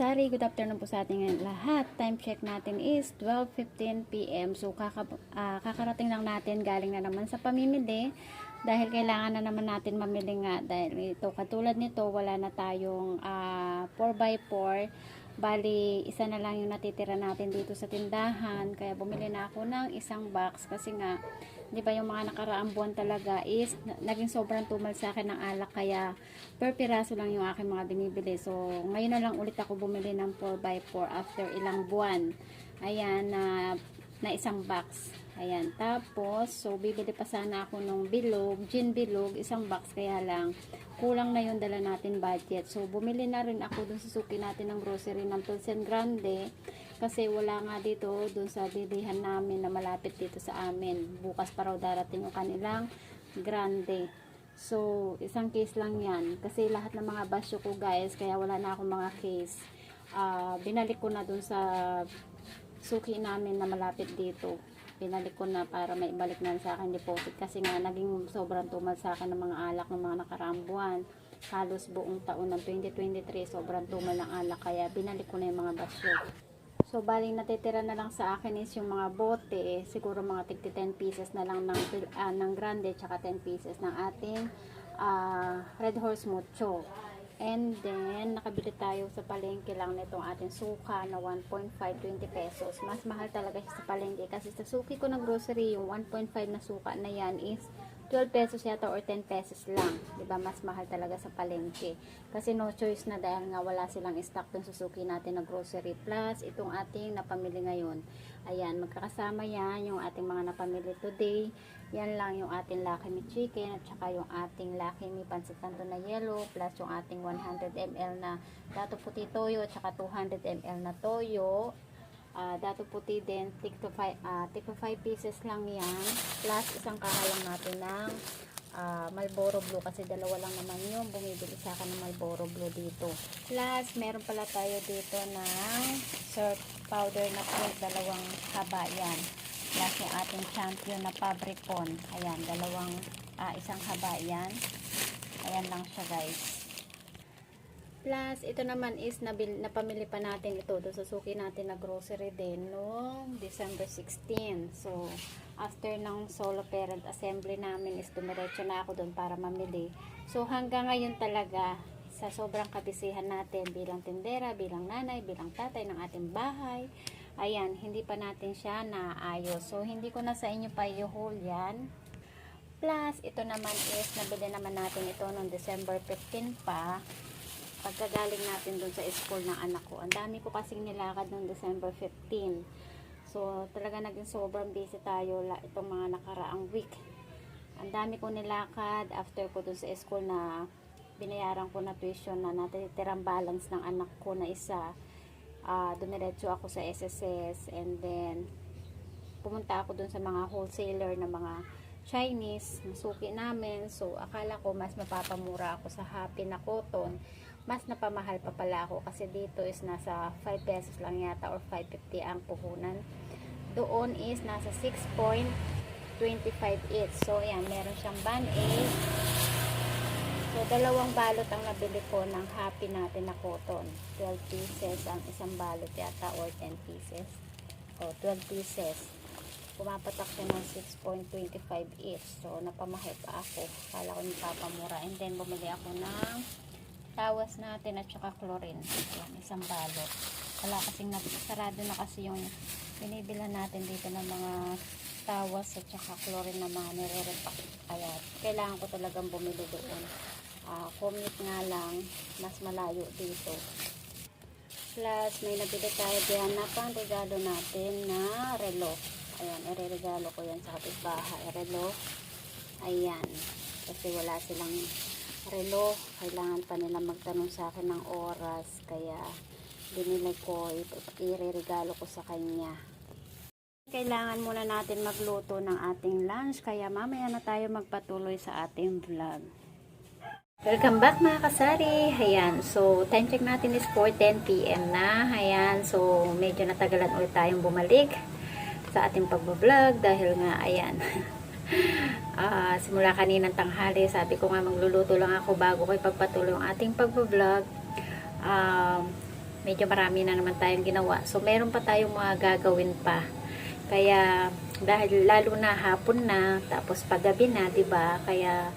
kasari, good afternoon po sa ating lahat. Time check natin is 12.15 p.m. So, kaka, ah, kakarating lang natin, galing na naman sa pamimili. Dahil kailangan na naman natin mamili nga. Dahil ito, katulad nito, wala na tayong ah, 4x4. Bali, isa na lang yung natitira natin dito sa tindahan. Kaya bumili na ako ng isang box. Kasi nga, di ba yung mga nakaraang buwan talaga is na- naging sobrang tumal sa akin ng alak. Kaya per piraso lang yung aking mga binibili. So, ngayon na lang ulit ako bumili ng 4x4 after ilang buwan. Ayan, na, na isang box. Ayan, tapos, so, bibili pa sana ako ng bilog, gin bilog, isang box, kaya lang, kulang na yung dala natin budget. So, bumili na rin ako dun sa suki natin ng grocery ng Pilsen Grande, kasi wala nga dito, dun sa bilihan namin na malapit dito sa amin. Bukas pa raw darating yung kanilang Grande. So, isang case lang yan. Kasi lahat ng mga basyo ko guys, kaya wala na akong mga case. Ah, binalik ko na dun sa suki namin na malapit dito. Binalik ko na para may ibalik na sa akin deposit. Kasi nga, naging sobrang tumal sa akin ng mga alak ng mga nakaraang buwan. Halos buong taon ng 2023, sobrang tumal ng alak. Kaya binalik ko na yung mga basyo. So, baling natitira na lang sa akin is yung mga bote, eh, siguro mga tigti 10 pieces na lang ng, ah, ng grande, tsaka 10 pieces ng ating ah, Red Horse Mucho. And then, nakabili tayo sa palengke lang nitong ating suka na 1.520 pesos. Mas mahal talaga siya sa palengke kasi sa suki ko ng grocery, yung 1.5 na suka na yan is 12 pesos yata or 10 pesos lang. ba Mas mahal talaga sa palengke. Kasi no choice na dahil nga wala silang stock sa suki natin na grocery. Plus, itong ating napamili ngayon. Ayan, magkakasama yan yung ating mga napamili today. Yan lang yung ating Lucky Me Chicken at saka yung ating Lucky Me Pancit Canton na yellow plus yung ating 100 ml na dato puti toyo at saka 200 ml na toyo. Ah, dato puti din, tik to 5 ah, tik to 5 pieces lang yan. Plus isang kahalang natin ng ah, Marlboro Blue kasi dalawa lang naman yung bumibili sa akin ng Marlboro Blue dito. Plus meron pala tayo dito ng surf powder na pink, dalawang haba yan. Plus yung ating champion na Fabricon. Ayan, dalawang, ah, isang haba yan. Ayan lang siya guys. Plus, ito naman is nabil, napamili pa natin ito doon sa suki natin na grocery din noong December 16. So, after ng solo parent assembly namin is dumiretso na ako doon para mamili. So, hanggang ngayon talaga, sa sobrang kabisihan natin bilang tindera, bilang nanay, bilang tatay ng ating bahay, ayan, hindi pa natin siya naayos. So, hindi ko na sa inyo pa i-haul yan. Plus, ito naman is, nabili naman natin ito noong December 15 pa pagkagaling natin dun sa school ng anak ko. Ang dami ko kasing nilakad noong December 15. So, talaga naging sobrang busy tayo itong mga nakaraang week. Ang dami ko nilakad after ko dun sa school na binayaran ko na tuition na natitirang balance ng anak ko na isa. Uh, dumiretso ako sa SSS and then pumunta ako dun sa mga wholesaler na mga Chinese, masuki namin. So, akala ko mas mapapamura ako sa happy na cotton mas napamahal pa pala ako kasi dito is nasa 5 pesos lang yata or 5.50 ang puhunan. Doon is nasa 6.25 each so yan meron siyang band aid. So dalawang balot ang nabili ko ng happy natin na cotton. 12 pieces ang isang balot yata or 10 pieces. O 12 pieces. Pumapatak siya ng 6.25 each so napamahal pa ako. Kala ko nagpapamura. And then bumili ako ng tawas natin at saka chlorine. Ayan, isang balot. Wala kasing sarado na kasi yung binibila natin dito ng mga tawas at saka chlorine na mga nire-repack. Kaya kailangan ko talagang bumili doon. Ah, commute nga lang, mas malayo dito. Plus, may nabili tayo diyan na pang regalo natin na relo. Ayan, ire-regalo ko yan sa kapitbahay. Relo. Ayan. Kasi wala silang relo. Kailangan pa nila magtanong sa akin ng oras. Kaya binili ko, i-regalo ko sa kanya. Kailangan muna natin magluto ng ating lunch. Kaya mamaya na tayo magpatuloy sa ating vlog. Welcome back mga kasari. Ayan, so time check natin is 4.10pm na. Ayan, so medyo natagalan ulit tayong bumalik sa ating pagbablog dahil nga, ayan, Ah, simula kaninang tanghali, sabi ko nga magluluto lang ako bago ko ipagpatuloy ang ating pagbablog. Um, medyo marami na naman tayong ginawa. So, meron pa tayong mga gagawin pa. Kaya, dahil lalo na hapon na, tapos paggabi na, ba Kaya,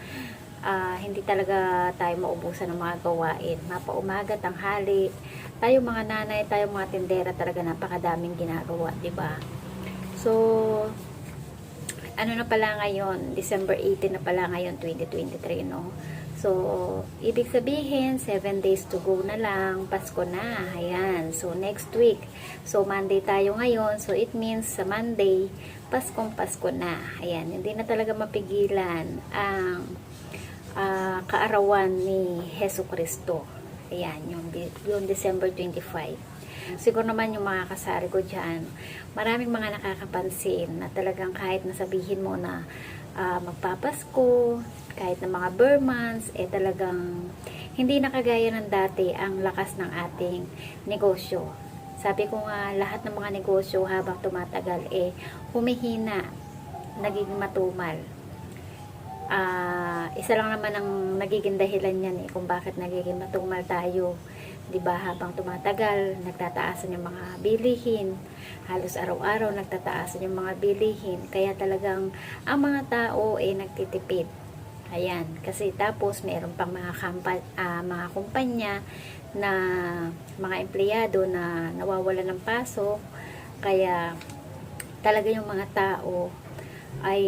ah, hindi talaga tayo maubusan ng mga gawain. Mapaumaga, tanghali. Tayo mga nanay, tayo mga tindera talaga napakadaming ginagawa, 'di ba So, ano na pala ngayon, December 18 na pala ngayon, 2023, no? So, ibig sabihin, 7 days to go na lang, Pasko na, ayan. So, next week. So, Monday tayo ngayon, so it means sa Monday, Paskong Pasko na. Ayan, hindi na talaga mapigilan ang ah, kaarawan ni Heso Kristo. Ayan, yung, yung December 25. Siguro naman yung mga kasari ko dyan, maraming mga nakakapansin na talagang kahit nasabihin mo na ah, magpapasko, kahit na mga Burmans, eh talagang hindi nakagaya ng dati ang lakas ng ating negosyo. Sabi ko nga, lahat ng mga negosyo habang tumatagal, eh humihina, naging matumal ah isa lang naman ang nagiging dahilan yan eh kung bakit nagiging matumal tayo 'di ba habang tumatagal nagtataasan yung mga bilihin. Halos araw-araw nagtataasan yung mga bilihin. Kaya talagang ang mga tao ay nagtitipid. Ayan kasi tapos meron pang mga kampa, ah, mga kumpanya na mga empleyado na nawawalan ng pasok kaya talaga yung mga tao ay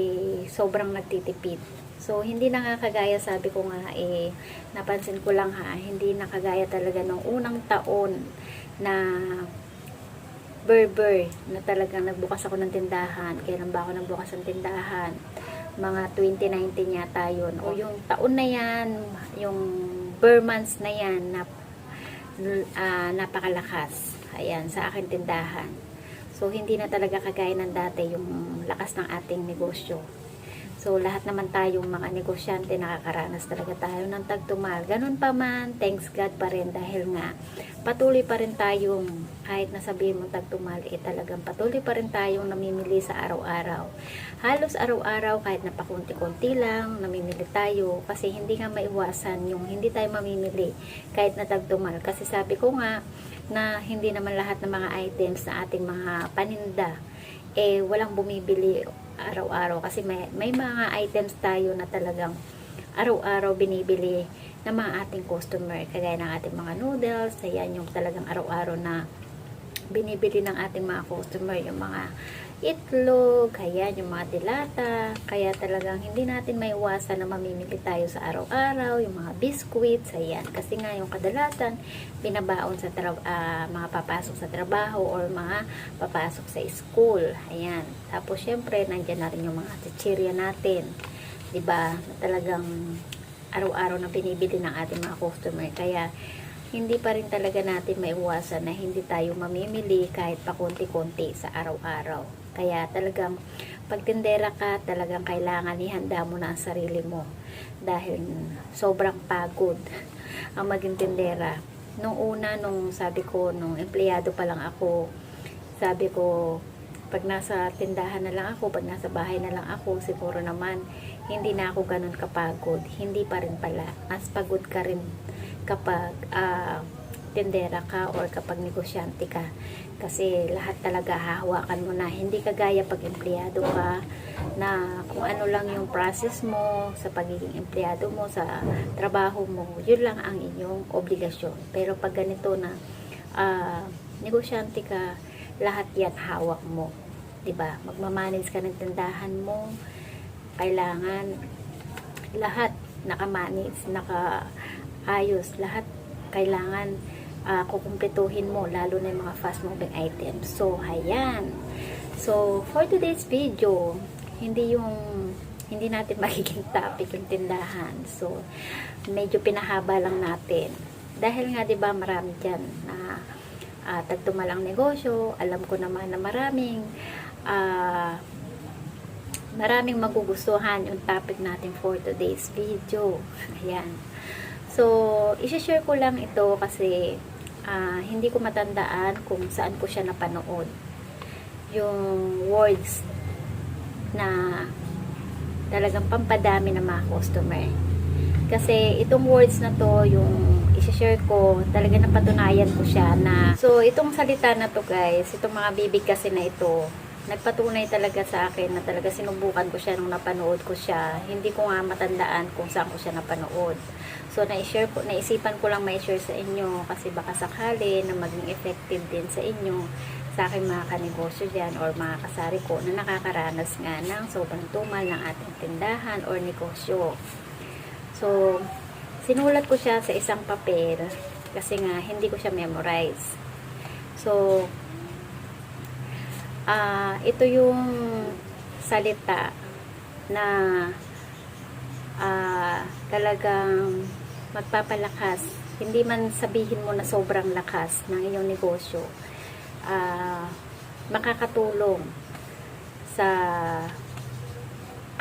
sobrang nagtitipid. So, hindi na nga kagaya, sabi ko nga, eh, napansin ko lang ha, hindi na kagaya talaga nung unang taon na berber na talagang nagbukas ako ng tindahan. Kailan ba ako nagbukas ng tindahan? Mga 2019 yata yun. O yung taon na yan, yung Burmans na yan, na, ah, napakalakas. Ayan, sa akin tindahan. So, hindi na talaga kagaya ng dati yung lakas ng ating negosyo. So, lahat naman tayong mga negosyante nakakaranas talaga tayo ng tagtumal. Ganun pa man, thanks God pa rin dahil nga patuloy pa rin tayong kahit nasabihin mo tagtumal, eh talagang patuloy pa rin tayong namimili sa araw-araw. Halos araw-araw kahit napakunti-kunti lang, namimili tayo kasi hindi nga maiwasan yung hindi tayo mamimili kahit na tagtumal. Kasi sabi ko nga na hindi naman lahat ng mga items na ating mga paninda eh walang bumibili araw-araw. Kasi may, may mga items tayo na talagang araw-araw binibili ng mga ating customer. Kagaya ng ating mga noodles ayan yung talagang araw-araw na binibili ng ating mga customer yung mga itlog, kaya yung mga dilata, kaya talagang hindi natin maiwasan na mamimili tayo sa araw-araw, yung mga biscuits, ayan, kasi nga yung kadalasan, binabaon sa ah, mga papasok sa trabaho or mga papasok sa school, ayan. Tapos, syempre, nandyan na rin yung mga chichirya natin, ba na talagang araw-araw na binibili ng ating mga customer, kaya hindi pa rin talaga natin maiwasan na hindi tayo mamimili kahit pa konti-konti sa araw-araw. Kaya talagang pagtindera ka, talagang kailangan ihanda mo na ang sarili mo. Dahil sobrang pagod ang maging tindera. Nung una, nung sabi ko, nung empleyado pa lang ako, sabi ko, pag nasa tindahan na lang ako, pag nasa bahay na lang ako, siguro naman, hindi na ako ganun kapagod. Hindi pa rin pala. Mas pagod ka rin kapag ah, tindera ka or kapag negosyante ka. Kasi lahat talaga hahawakan mo na. Hindi kagaya pag empleyado ka na kung ano lang yung process mo sa pagiging empleyado mo sa trabaho mo, yun lang ang inyong obligasyon. Pero pag ganito na ah, negosyante ka, lahat yan hawak mo. 'Di ba? Magmamanage ka ng tindahan mo. Kailangan lahat nakamanage, nakaayos, lahat kailangan ah, kukumpletuhin mo, lalo na yung mga fast moving items. So, ayan. So, for today's video, hindi yung hindi natin magiging topic yung tindahan. So, medyo pinahaba lang natin. Dahil nga, di ba, marami dyan na uh, tagtumalang negosyo. Alam ko naman na maraming ah, maraming magugustuhan yung topic natin for today's video. Ayan. So, isi-share ko lang ito kasi ah, hindi ko matandaan kung saan ko siya napanood. Yung words na talagang pampadami ng mga customer. Kasi itong words na to, yung isi na-share ko, talaga napatunayan ko siya na, so itong salita na to guys, itong mga bibig kasi na ito, nagpatunay talaga sa akin na talaga sinubukan ko siya nung napanood ko siya. Hindi ko nga matandaan kung saan ko siya napanood. So, na-share ko, naisipan ko lang ma-share sa inyo kasi baka sakali na maging effective din sa inyo sa aking mga kanegosyo dyan or mga kasari ko na nakakaranas nga ng sobrang tumal ng ating tindahan or negosyo. So, sinulat ko siya sa isang papel kasi nga hindi ko siya memorize. So, ah ito yung salita na ah talagang magpapalakas. Hindi man sabihin mo na sobrang lakas ng iyong negosyo. ah makakatulong sa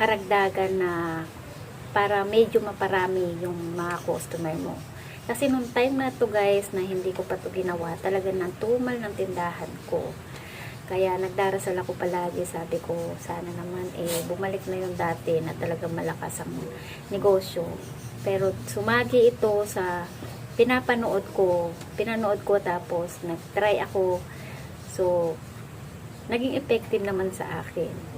karagdagan na para medyo maparami yung mga customer mo. Kasi nung time na to guys na hindi ko pa to ginawa, talaga nang tumal ng tindahan ko. Kaya nagdarasal ako palagi, sabi ko, sana naman eh bumalik na yung dati na talagang malakas ang negosyo. Pero sumagi ito sa pinapanood ko, pinanood ko tapos nag-try ako. So, naging effective naman sa akin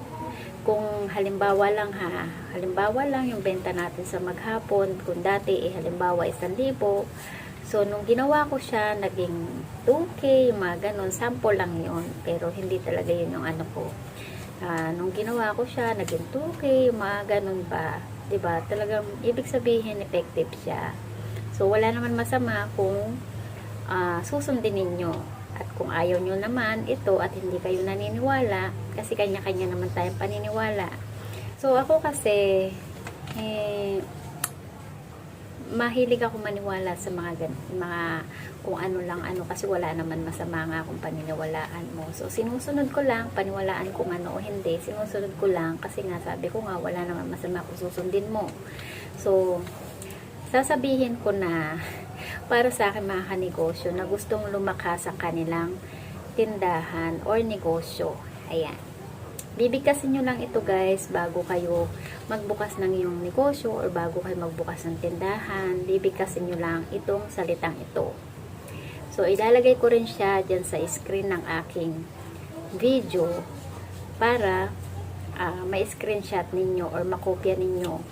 kung halimbawa lang ha, halimbawa lang yung benta natin sa maghapon, kung dati eh halimbawa 1,000, so nung ginawa ko siya, naging 2K, yung mga ganun, sample lang yon pero hindi talaga yun yung ano ko. Ah, nung ginawa ko siya, naging 2K, yung mga ganun ba, 'di ba Talagang ibig sabihin effective siya. So wala naman masama kung ah, susundin ninyo at kung ayaw nyo naman ito at hindi kayo naniniwala, kasi kanya-kanya naman tayong paniniwala. So, ako kasi, eh, mahilig ako maniwala sa mga, mga kung ano lang ano kasi wala naman masama nga akong paniniwalaan mo. So, sinusunod ko lang, paniwalaan kung ano o hindi. Sinusunod ko lang kasi nga sabi ko nga wala naman masama kung susundin mo. So, sasabihin ko na para sa akin mga kanegosyo na gustong lumakas ang kanilang tindahan or negosyo. Ayan. Bibigkasin nyo lang ito guys bago kayo magbukas ng iyong negosyo or bago kayo magbukas ng tindahan. Bibigkasin nyo lang itong salitang ito. So, ilalagay ko rin siya dyan sa screen ng aking video para uh, ma-screenshot ninyo or makopya ninyo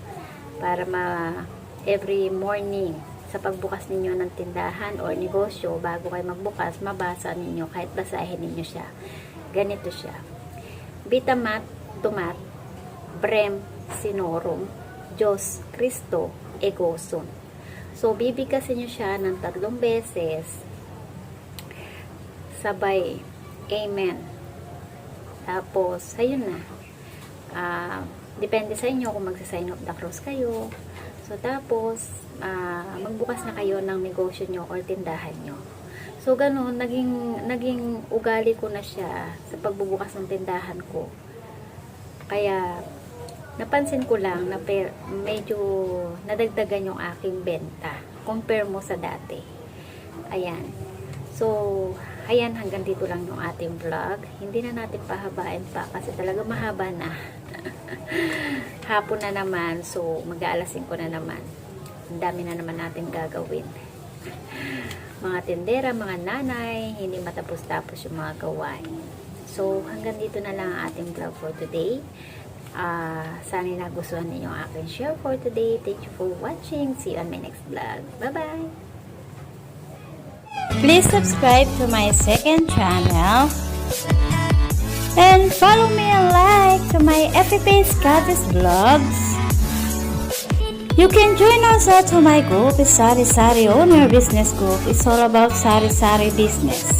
para ma every morning sa pagbukas ninyo ng tindahan or negosyo bago kayo magbukas, mabasa ninyo kahit basahin ninyo siya. Ganito siya. Vitamat, tumat, brem, sinorum, Diyos, Kristo, egoson. So, bibigkasin nyo siya ng tatlong beses. Sabay, Amen. Tapos, ayun na. Ah, depende sa inyo kung magsa-sign of the cross kayo. So, tapos, ah, magbukas na kayo ng negosyo nyo or tindahan nyo. So, ganun, naging, naging ugali ko na siya sa pagbubukas ng tindahan ko. Kaya, napansin ko lang na medyo nadagdagan yung aking benta compare mo sa dati. Ayan. So, ayan, hanggang dito lang yung ating vlog. Hindi na natin pahabain pa kasi talaga mahaba na. Hapon na naman, so mag-aalasin ko na naman. Ang dami na naman natin gagawin. Mga tindera, mga nanay, hindi matapos-tapos yung mga gawain. So, hanggang dito na lang ang ating vlog for today. Ah, sana nagustuhan ninyo ang aking share for today. Thank you for watching. See you on my next vlog. Bye-bye! Please subscribe to my second channel and follow me and like to my FP Goddess Vlogs. You can join us at my group, Sari Sari Owner Business Group. It's all about Sari Sari business.